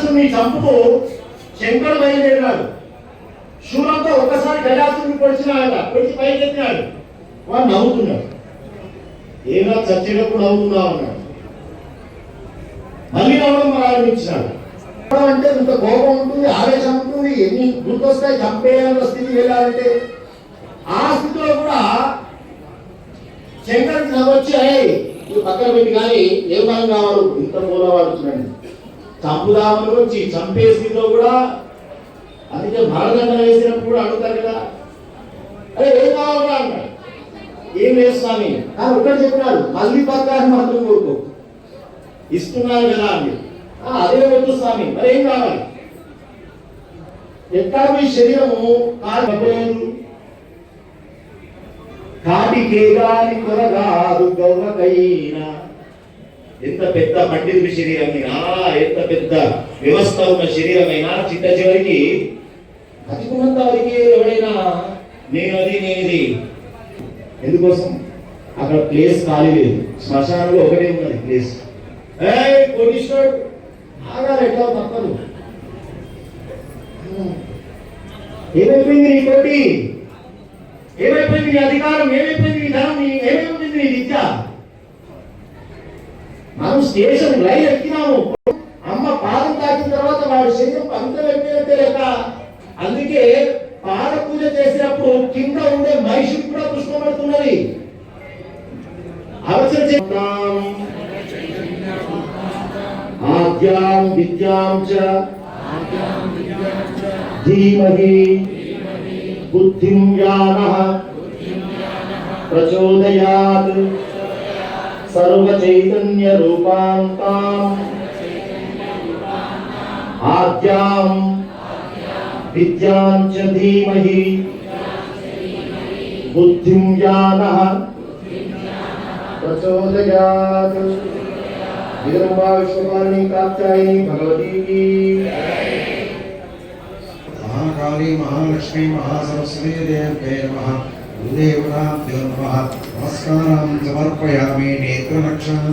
రాక్షసుని చంపుతూ శంకరుడు బయలుదేరినాడు. శూలంతో ఒకసారి గజాసుని పొడిచినాడు పొడిచి పైకి ఎత్తినాడు వాడు నవ్వుతున్నాడు. ఏమో చచ్చేటప్పుడు నవ్వుతున్నావు అన్నాడు. మళ్ళీ నవ్వడం ప్రారంభించినాడు నవ్వడం అంటే ఇంత కోపం ఉంటుంది ఆవేశం ఉంటుంది ఎన్ని గుర్తొస్తాయి చంపేయాలన్న స్థితి వెళ్ళాలంటే. ఆ స్థితిలో కూడా శంకర్ నవ్వొచ్చి అయ్యి పక్కన పెట్టి కానీ ఏ పని కావాలి ఇంత మూలవాడు చంపుదామని వచ్చి చంపే స్థితిలో కూడా అందుకే మరణదండ వేసినప్పుడు కూడా అడుగుతారు కదా. అరే ఏం కావాలరా అన్నాడు. ఏం లేదు స్వామి. కానీ ఒకటి చెప్పినాడు మళ్ళీ పక్కన మాత్రం కోరుకో ఇస్తున్నారు కదా అని. అదే వద్దు స్వామి మరి ఏం కావాలి? ఎక్కడ మీ శరీరము కాదు కాటికే గాని కొరగాదు గౌరకైనా ఎంత పెద్ద పండితుడి శరీరమైనా ఎంత పెద్ద వ్యవస్థ ఉన్న శరీరమైనా చిట్ట చివరికి బతికున్నంత వరకు ఎవడైనా నేను అది నేనిది ఎందుకోసం? అక్కడ ప్లేస్ ఖాళీ లేదు. శ్మశానంలో ఒకటే ఉన్నది ప్లేస్. కోటీశ్వరుడు! ఆగారు ఎట్లా తప్పదు. ఏమైపోయింది నీ కోటి? ఏమైపోయింది నీ అధికారం? ఏమైపోయింది నీ ధనం? ఏమైపోయింది నీ విద్య? మనం స్టేషన్ లైన్ ఎక్కినాము. అమ్మ పాదం తాకిన తర్వాత వాడి శరీరం పంతం ఎక్కినట్టే లేక అందుకే పాద పూజ చేసినప్పుడు కింద ఉండే మహిషికి కూడా పుష్పం పడుతున్నది. అవసరం చేద్దాం ఆద్యాం విద్యాం చ ధీమహి బుద్ధిం యానః ప్రచోదయాత్. सर्वचैतन्यरूपान्ताम् आद्याम् विद्याम् च धीमहि बुद्धिं यानः प्रचोदयात् विदम्बा विश्वकारिणी कात्यायनी भगवती की महाकाली महालक्ष्मी महासरस्वती देव नमः गुरुदेवताभ्यो नमः नमस्कारं समर्पयामि नेत्ररक्षां